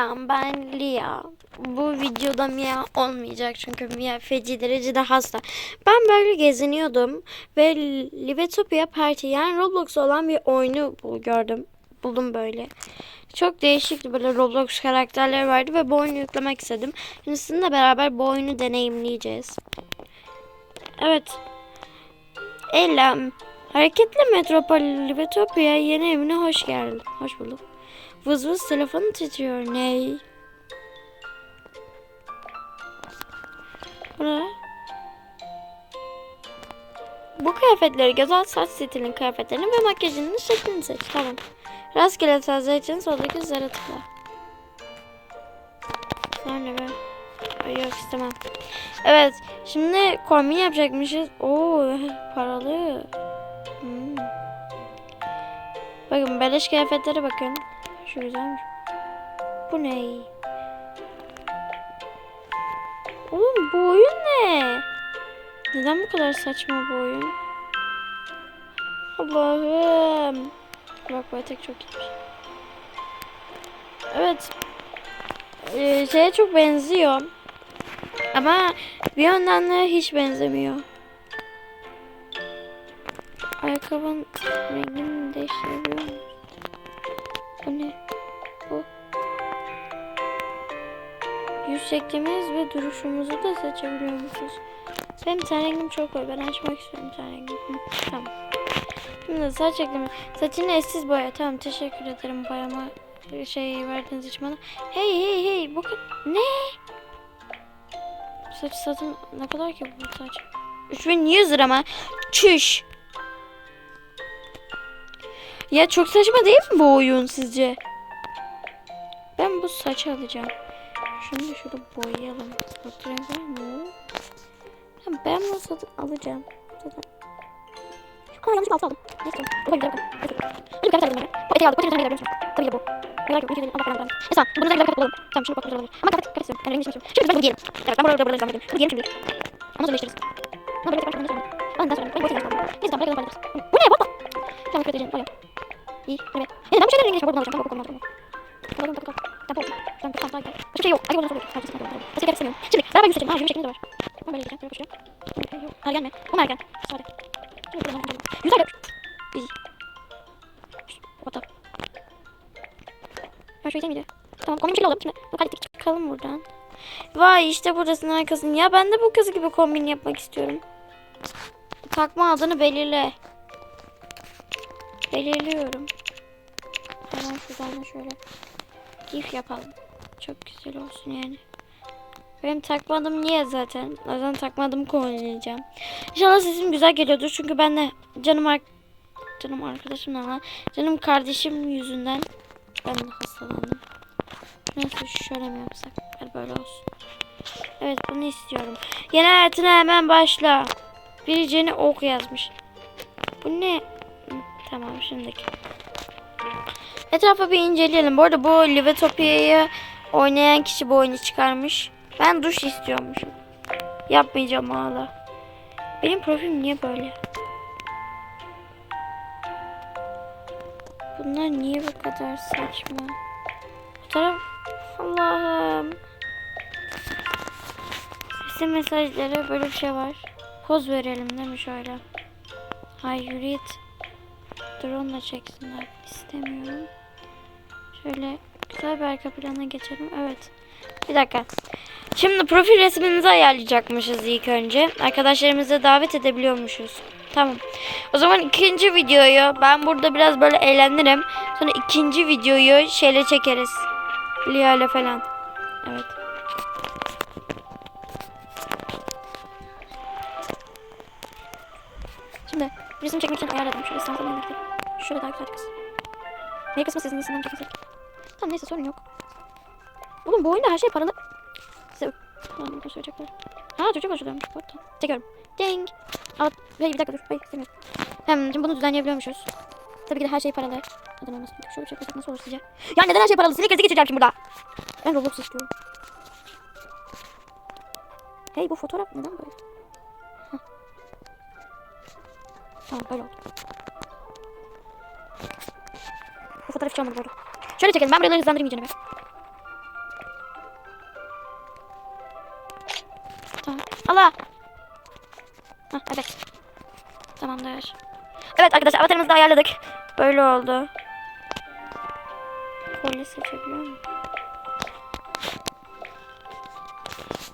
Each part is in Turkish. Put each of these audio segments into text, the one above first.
Selam ben Lia. Bu videoda Mia olmayacak çünkü Mia feci derecede hasta. Ben böyle geziniyordum ve Livetopia Party yani Roblox olan bir oyunu gördüm. Buldum böyle. Çok değişikti böyle Roblox karakterleri vardı ve bu oyunu yüklemek istedim. Şimdi sizinle beraber bu oyunu deneyimleyeceğiz. Evet. Eylem. Hareketli Metropol Livetopia yeni evine hoş geldin. Hoş bulduk. Vız vız telefonu titriyor. Ney? Bu ne? Bu kıyafetleri göz al saç stilin kıyafetlerini ve makyajının şeklini seç. Tamam. Rastgele taze için soldaki zara tıkla. Sonra be. Yok istemem. Evet. Şimdi kombin yapacakmışız. Oo paralı. Hmm. Bakın beleş kıyafetlere bakın. Şu güzelmiş. Bu ne? Oğlum bu oyun ne? Neden bu kadar saçma bu oyun? Allah'ım. Bak bu etek çok iyiymiş. Evet. Ee, şeye çok benziyor. Ama bir yönden de hiç benzemiyor. Ayakkabının rengini değiştirebiliyor? Bu ne? Bu. Yüz şeklimiz ve duruşumuzu da seçebiliyormuşuz. Benim ten rengim çok koyu. Ben açmak istiyorum ten rengimi. Tamam. Şimdi saç şeklimi. Saçını eşsiz boya. Tamam teşekkür ederim boyama şey verdiğiniz için bana. Hey hey hey. Ka- ne? Saç satın ne kadar ki bu saç? 3100 lira mı? Çüş. Ya çok saçma değil mi bu oyun sizce? Ben bu saçı alacağım. Şunu da şurada boyayalım. Var mı? Ben bunu satın alacağım. Zaten. Aa yanlış altı aldım. Neyse. Bu güzel bakın. Hadi bir kıyafet aldım ben. Bu eteği aldık. Bu eteği aldım. Tabii ki bu. Ne bu eteği Allah falan. Neyse bunu güzel kıyafet bulalım. Tamam şunu bak güzel olur. Ama kıyafet istiyorum. Yani rengini istiyorum. Şimdi biz bunu giyelim. Evet ben burada devam edelim. Bunu giyelim şimdi. Ondan sonra değiştiririz. Ama böyle tekrar sonra Ben daha sonra ben bu eteği aldım. Neyse tamam bırakalım hallederiz. Bu ne bakma. Tamam kıyafet edeceğim. Bayağı. İyi. Evet. Yani ben bu şeyleri rengi yaşıyorum. Buradan alacağım. Tamam konuda. Tamam tamam tamam. Tamam tamam tamam. Başka şey yok. Hadi buradan sonra. Herkes tamam. Başka kıyafet istemiyorum. Şimdi beraber yüz seçelim. Ha yüz şeklinde de var. Ben böyle gideceğim. Böyle koşuyorum. Yok. Ergen mi? Bu mu ergen? Sade. Yüz ergen. İyi. What the? Ben şöyle miydi? Tamam kombin şöyle alalım. Şimdi bu kaliteki çıkalım buradan. Vay işte burasının arkasını. Ya ben de bu kız gibi kombin yapmak istiyorum. Takma adını belirle. Belirliyorum. Da şöyle gif yapalım. Çok güzel olsun yani. Benim takma adım niye zaten? O yüzden takma adımı kullanacağım. İnşallah sesim güzel geliyordur. Çünkü ben de canım ar canım arkadaşım ama canım kardeşim yüzünden ben de hastalandım. Neyse şöyle mi yapsak? Hadi böyle olsun. Evet bunu istiyorum. Yeni hayatına hemen başla. Biri Jenny ok yazmış. Bu ne? Tamam şimdiki. Etrafa bir inceleyelim. Bu arada bu Livetopia'yı oynayan kişi bu oyunu çıkarmış. Ben duş istiyormuşum. Yapmayacağım hala. Benim profilim niye böyle? Bunlar niye bu kadar saçma? Bu taraf... Allah'ım. Sesli mesajlara böyle bir şey var. Poz verelim değil mi şöyle? Hayır yürü git. Drone'la çeksinler. İstemiyorum. Şöyle güzel bir arka plana geçelim. Evet. Bir dakika. Şimdi profil resmimizi ayarlayacakmışız ilk önce. Arkadaşlarımızı davet edebiliyormuşuz. Tamam. O zaman ikinci videoyu ben burada biraz böyle eğlenirim. Sonra ikinci videoyu şeyle çekeriz. Lia falan. Evet. Şimdi resim çekmek için ayarladım. Şöyle sana gidelim. Şöyle daha. Ne kısmı sizin isimden çekilsek. Tamam neyse sorun yok. Oğlum bu oyunda her şey paralı. Size ne söyleyecekler. Ha konuşuluyormuş. Bu tamam. Çekiyorum. Ding. Al. Hey bir dakika dur. Hey istemiyorum. Hem şimdi bunu düzenleyebiliyormuşuz. Tabii ki de her şey paralı. Neden olmasın? Şöyle çekmesek nasıl olur sizce? Ya neden her şey paralı? Sinek krizi geçireceğim şimdi burada. Ben Roblox istiyorum. Hey bu fotoğraf neden böyle? Hah. Tamam böyle oldu. Bu fotoğraf hiç olmadı böyle. Şöyle çekelim. Ben buraları hızlandırayım iyice bir. Tamam. Allah. Heh, evet. Tamamdır. Evet arkadaşlar avatarımızı da ayarladık. Böyle oldu. Kolye seçebiliyor muyum?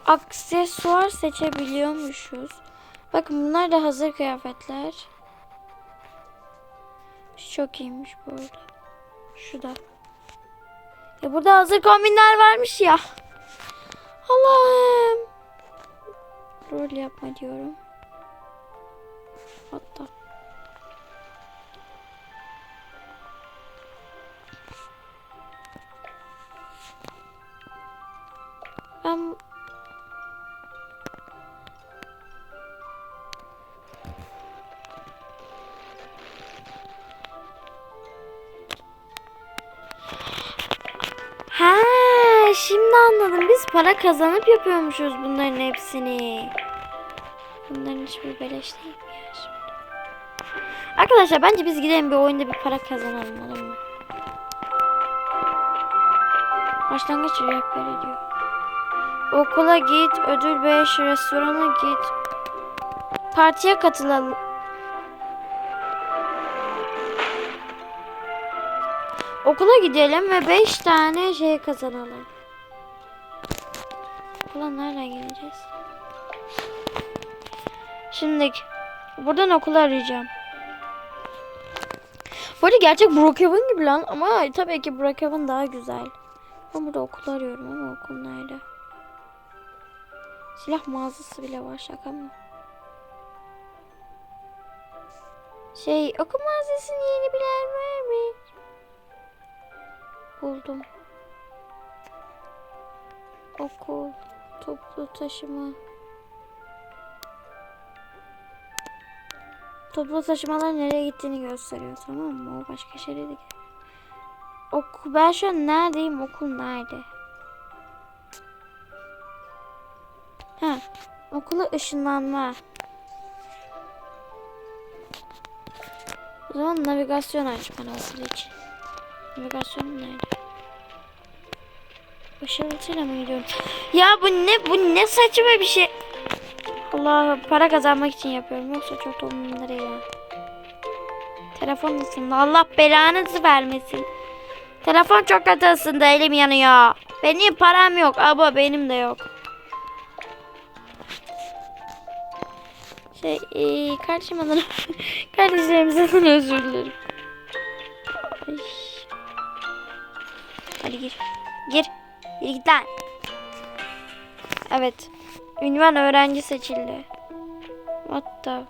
Aksesuar seçebiliyormuşuz. Bakın bunlar da hazır kıyafetler. Çok iyiymiş bu arada. Şu da. Ya burada hazır kombinler varmış ya. Allah'ım. Rol yapma diyorum. Hatta. Ben şimdi anladım. Biz para kazanıp yapıyormuşuz bunların hepsini. Bunların hiçbir beleş değil? Arkadaşlar bence biz gidelim bir oyunda bir para kazanalım olur mu? Başlangıç rehberi diyor. Okula git, ödül 5, restorana git. Partiye katılalım. Okula gidelim ve 5 tane şey kazanalım. Okula nereden gideceğiz? Şimdi buradan okulu arayacağım. Bu arada gerçek Brookhaven gibi lan ama tabii ki Brookhaven daha güzel. Ben burada okul arıyorum ama okul nerede? Silah mağazası bile var şaka mı? Şey okul mağazasını yeni bilen var mı? Buldum. Okul, toplu taşıma. Toplu taşımalar nereye gittiğini gösteriyor tamam mı? O başka şehre de. Okul, ben şu an neredeyim? Okul nerede? Ha, okula ışınlanma. O zaman navigasyon aç bana okul için. Navigasyon nerede? Işıltıyla mı gidiyorum? Ya bu ne? Bu ne saçma bir şey. Allah para kazanmak için yapıyorum. Yoksa çok değil ya. Telefon ısındı. Allah belanızı vermesin. Telefon çok kötü ısındı. Elim yanıyor. Benim param yok. Aba benim de yok. Şey, ee, kardeşim adına kardeşlerimizden özür dilerim. Ay. Hadi gir. Gir. Gir git lan. Evet. Ünvan öğrenci seçildi. What the...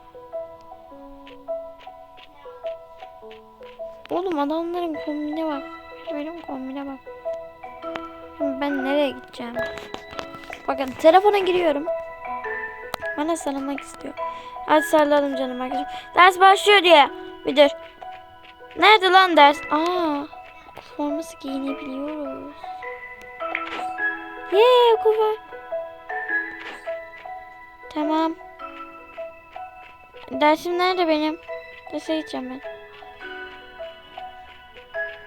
Oğlum adamların kombine bak. Benim kombine bak. Ben nereye gideceğim? Bakın telefona giriyorum. Bana sarılmak istiyor. Hadi sarılalım canım arkadaşım. Ders başlıyor diye. Müdür. Nerede lan ders? Aa, forması giyinebiliyoruz. Yee var. Tamam. Dersim nerede benim? Derse gideceğim ben.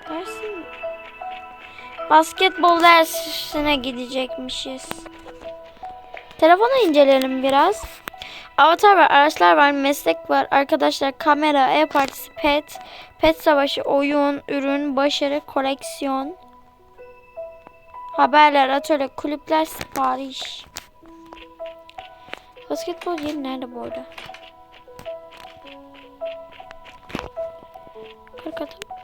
Dersim Basketbol dersine gidecekmişiz. Telefonu inceleyelim biraz. Avatar var, araçlar var, meslek var, arkadaşlar, kamera, e-partisi, pet, pet savaşı, oyun, ürün, başarı, koleksiyon, haberler, atölye, kulüpler, sipariş. Basketbol yeri nerede bu arada?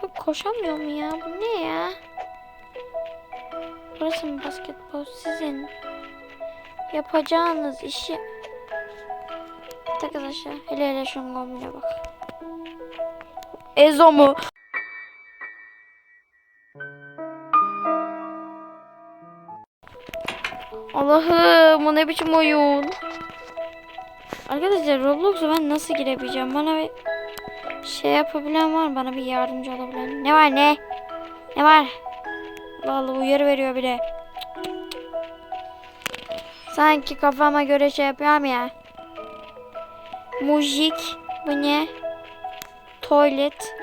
Bak koşamıyor mu ya? Bu ne ya? Burası mı basketbol? Sizin yapacağınız işi Arkadaşlar hele hele şunun kombine bak. Ezo mu? Allah'ım o ne biçim oyun? Arkadaşlar Roblox'a ben nasıl girebileceğim? Bana bir şey yapabilen var mı? Bana bir yardımcı olabilen. Ne var ne? Ne var? Allah Allah uyarı veriyor bile. Sanki kafama göre şey yapıyorum ya. Mujik. Bu ne? Tuvalet.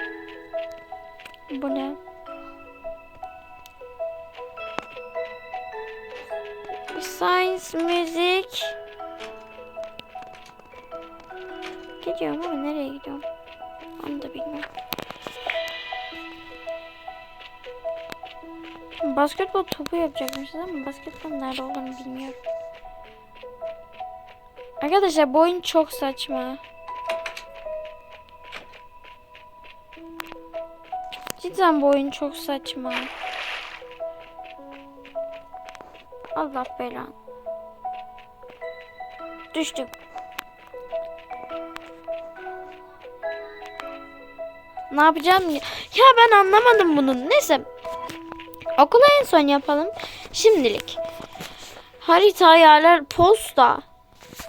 Bu ne? Onu da bilmiyorum. Basketbol topu yapacakmışız ama basketbol nerede olduğunu bilmiyorum. Arkadaşlar bu oyun çok saçma. Cidden bu oyun çok saçma. Allah belanı. Düştüm. Ne yapacağım ya? Ya ben anlamadım bunu. Neyse. Okula en son yapalım. Şimdilik. Harita ayarlar posta.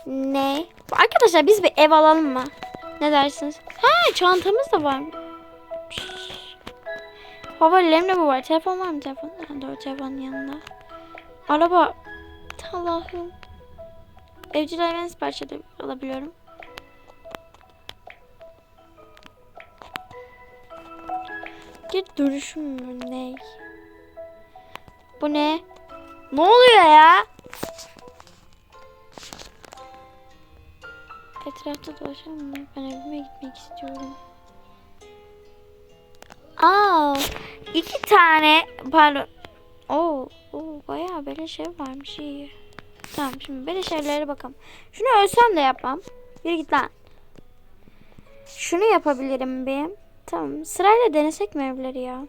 Ne? Arkadaşlar biz bir ev alalım mı? Ne dersiniz? Ha çantamız da var. Favorilerimde bu var. Telefon var mı telefon? Ha, doğru telefonun yanında. Araba. Allah'ım. Evcil hayvan sipariş alabiliyorum. Bir dönüşüm mü ne? Bu ne? Ne oluyor ya? Etrafta dolaşalım mı? Ben evime gitmek istiyorum. Aa, iki tane pardon. Oo, oo bayağı böyle şey varmış iyi. Tamam şimdi böyle şeylere bakalım. Şunu ölsem de yapmam. Yürü git lan. Şunu yapabilirim bir. Tamam sırayla denesek mi evleri ya?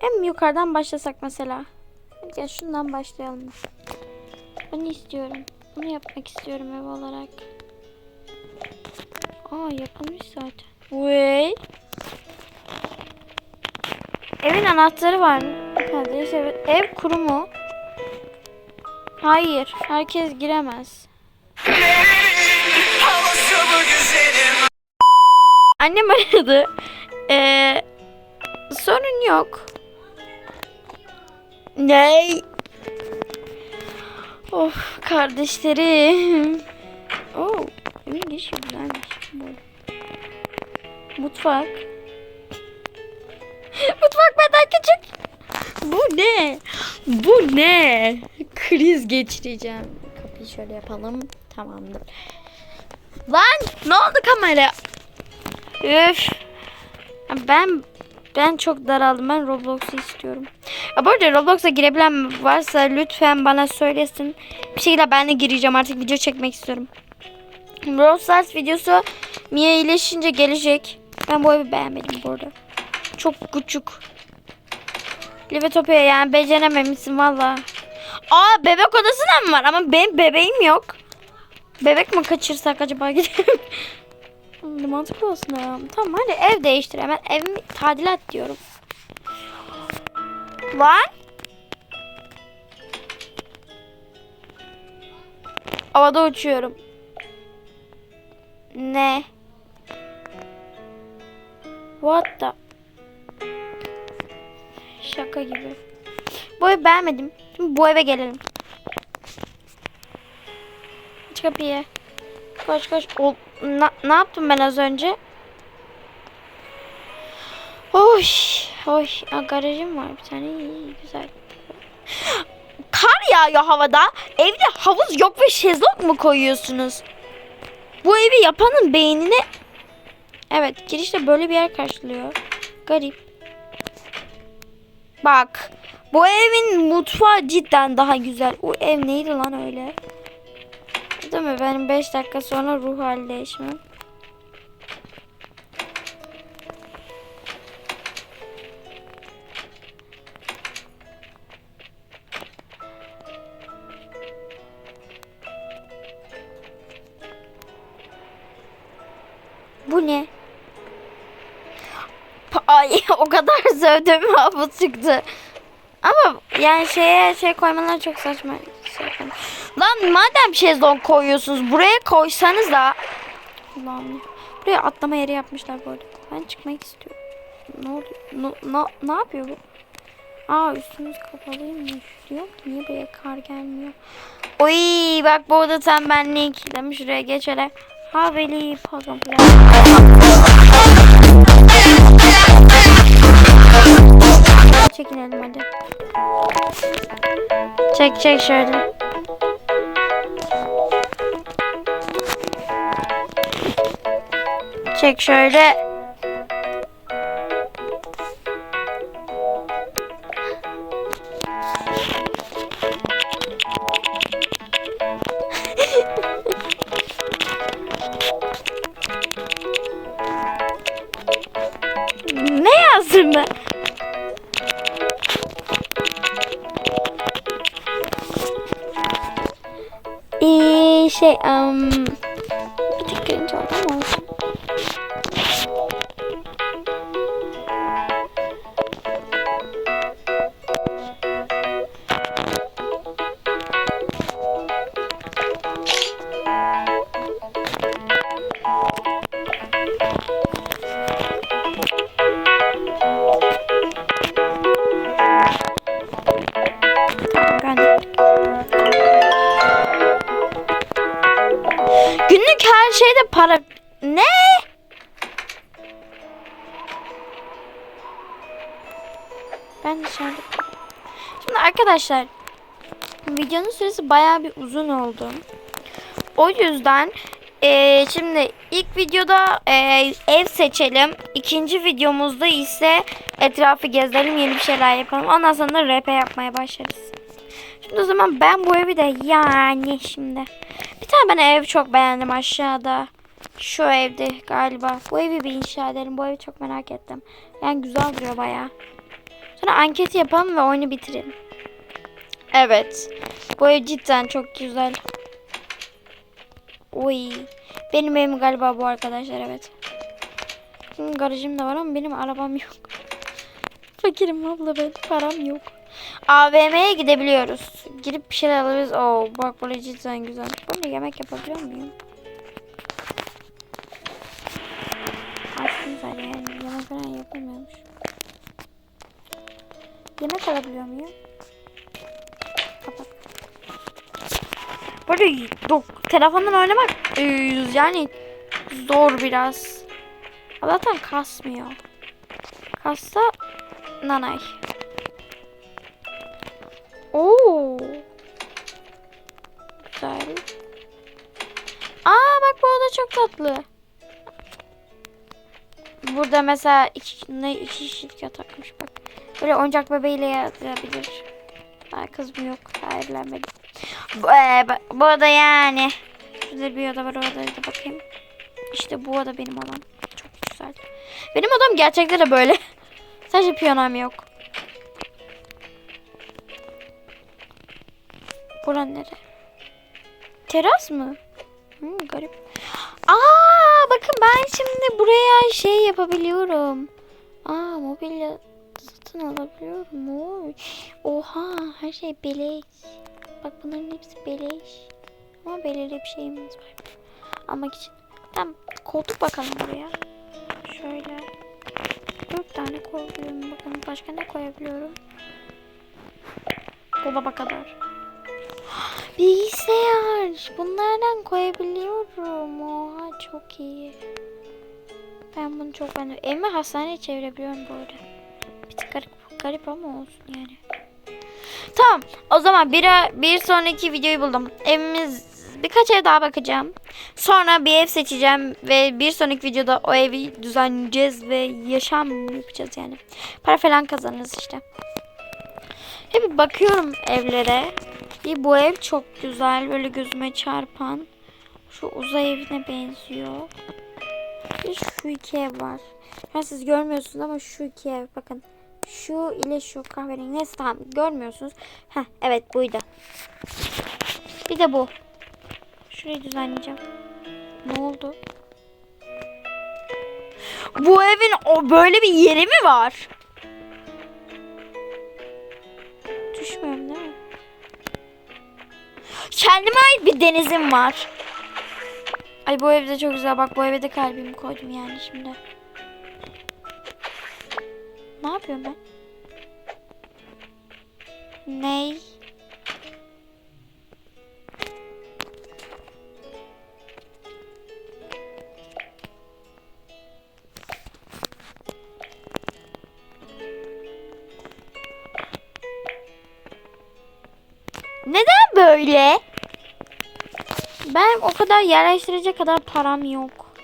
En yukarıdan başlasak mesela. Gel şundan başlayalım. Bunu istiyorum. Bunu yapmak istiyorum ev olarak. Aa yapılmış zaten. Vay. Evin anahtarı var mı? Ev kuru mu? Hayır. Herkes giremez. Annem aradı. Ee, sorun yok. Ne? Of kardeşlerim. Oh, evin girişi güzelmiş. Mutfak. Mutfak benden küçük. Bu ne? Bu ne? Kriz geçireceğim. Kapıyı şöyle yapalım. Tamamdır. Lan ne oldu kamera? Üf. Ben ben çok daraldım. Ben Roblox'u istiyorum. Ya bu arada Roblox'a girebilen varsa lütfen bana söylesin. Bir şekilde ben de gireceğim. Artık video çekmek istiyorum. Brawl Stars videosu Mia iyileşince gelecek. Ben bu evi beğenmedim bu arada. Çok küçük. Livetopia yani becerememişsin valla. Aa bebek odası da mı var? Ama benim bebeğim yok. Bebek mi kaçırsak acaba gidelim? Hmm, Mantıklı olsun ya. Tamam hadi ev değiştir hemen. Evimi tadilat diyorum. Lan. Havada uçuyorum. Ne? What the? Şaka gibi. Bu evi beğenmedim. Şimdi bu eve gelelim. Aç kapıyı. Koş koş. O, na, ne yaptım ben az önce? Oy. Oy. Aa, garajım var bir tane. İyi, güzel. Kar yağıyor havada. Evde havuz yok ve şezlong mu koyuyorsunuz? Bu evi yapanın beynine... Evet girişte böyle bir yer karşılıyor. Garip. Bak. Bu evin mutfağı cidden daha güzel. O ev neydi lan öyle? Değil mi? Benim 5 dakika sonra ruh hali değişmem. Bu ne? Ay o kadar sövdüm hafız çıktı. Ama yani şeye şey koymalar çok saçma. Lan madem şezlong koyuyorsunuz buraya koysanız da Allah'ım. Buraya atlama yeri yapmışlar arada. Ben çıkmak istiyorum. Ne oluyor? Ne, ne, ne yapıyor bu? Aa üstümüz kapalıymış. Ki niye buraya kar gelmiyor? Oy bak bu oda tembellik. Demiş şuraya geç hele. Haveli filan. Çekinelim hadi. Çek çek şöyle. Çek şöyle. Arkadaşlar... Videonun süresi bayağı bir uzun oldu. O yüzden... eee, şimdi ilk videoda eee, ev seçelim. İkinci videomuzda ise etrafı gezelim, yeni bir şeyler yapalım. Ondan sonra da RP yapmaya başlarız. Şimdi o zaman ben bu evi de yani şimdi bir tane ben ev çok beğendim aşağıda. Şu evde galiba. Bu evi bir inşa edelim. Bu evi çok merak ettim. Yani güzel duruyor baya. Sonra anket yapalım ve oyunu bitirelim. Evet. Bu ev cidden çok güzel. Oy. Benim evim galiba bu arkadaşlar evet. Benim garajım da var ama benim arabam yok. Fakirim abla ben param yok. AVM'ye gidebiliyoruz. Girip bir şeyler alırız. Oo bak burası cidden güzel. Burada yemek yapabiliyor muyum? Aslında yani. Yemek falan yapamıyormuş. Yemek alabiliyor muyum? Böyle dok- telefondan oynamak e, yani zor biraz. Zaten kasmıyor. Kassa nanay. Oo. Güzel. Aa bak bu oda çok tatlı. Burada mesela iki, ne, iki kişilik yatakmış bak. Böyle oyuncak bebeğiyle yatabilir. Daha kızım yok. Daha evlenmedi. E, bu- oda yani. Şurada bir oda var o odaya da bakayım. İşte bu oda benim odam. Çok güzel. Benim odam gerçekten de böyle. Sadece piyanom yok. Buran nere? Teras mı? Hmm, garip. Aa bakın ben şimdi buraya şey yapabiliyorum. Aa mobilya satın alabiliyorum. Oha her şey beleş. Bak bunların hepsi beleş. Ama belirli bir şeyimiz var. Almak için. Tamam koltuk bakalım buraya. Şöyle. Dört tane koyabiliyorum. Bakın başka ne koyabiliyorum? Dolaba kadar. Bilgisayar. Bunlardan koyabiliyorum. Oha çok iyi. Ben bunu çok beğendim. Evimi hastaneye çevirebiliyorum bu arada. Bir tık garip, garip ama olsun yani. Tamam. O zaman bir, bir sonraki videoyu buldum. Evimiz birkaç ev daha bakacağım. Sonra bir ev seçeceğim ve bir sonraki videoda o evi düzenleyeceğiz ve yaşam yapacağız yani. Para falan kazanırız işte. Hep bakıyorum evlere. Bir bu ev çok güzel. Böyle gözüme çarpan. Şu uzay evine benziyor. Bir şu iki ev var. Ya siz görmüyorsunuz ama şu iki ev bakın. Şu ile şu kahverengi. Neyse tamam görmüyorsunuz. Heh evet buydu. Bir de bu. Şurayı düzenleyeceğim. Ne oldu? Bu evin o böyle bir yeri mi var? Düşmüyorum değil mi? Kendime ait bir denizim var. Ay bu evde çok güzel. Bak bu eve de kalbimi koydum yani şimdi. Ne yapıyorum ben? Ney? Neden böyle? Ben o kadar yerleştirecek kadar param yok.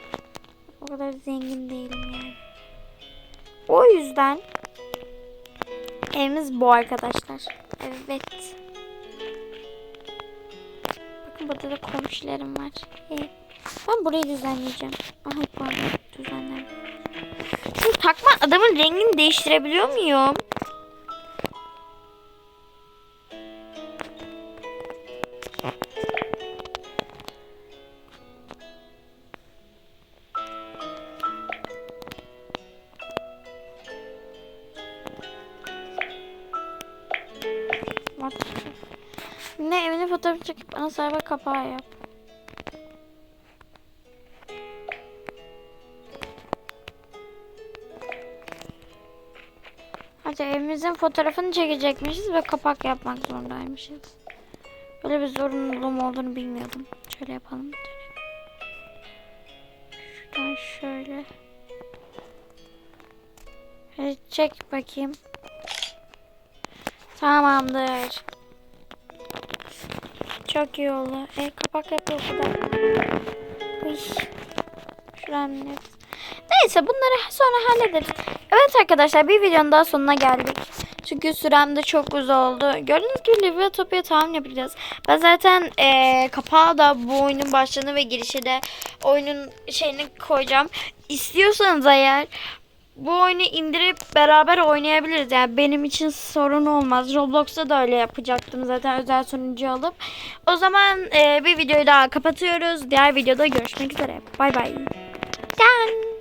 O kadar zengin değilim. O yüzden evimiz bu arkadaşlar. Evet. Bakın burada da komşularım var. Evet. Ben burayı düzenleyeceğim. Aha pardon düzenlerim. Şimdi takma adamın rengini değiştirebiliyor muyum? Çekip bana server kapağı yap. Hadi evimizin fotoğrafını çekecekmişiz ve kapak yapmak zorundaymışız. Böyle bir zorunluluğum olduğunu bilmiyordum. Şöyle yapalım. Şuradan şöyle. Hadi çek bakayım. Tamamdır. Çok iyi oldu. E, kapak yapıyor bu da. Uy. Hepsi. Neyse bunları sonra hallederiz. Evet arkadaşlar bir videonun daha sonuna geldik. Çünkü sürem de çok uzun oldu. Gördüğünüz gibi Livyatopya tahmin yapacağız. Ben zaten eee kapağı da bu oyunun başlığını ve girişi de oyunun şeyini koyacağım. İstiyorsanız eğer bu oyunu indirip beraber oynayabiliriz. Yani benim için sorun olmaz. Roblox'ta da öyle yapacaktım zaten özel sunucu alıp. O zaman eee, bir videoyu daha kapatıyoruz. Diğer videoda görüşmek üzere. Bay bay. Dan.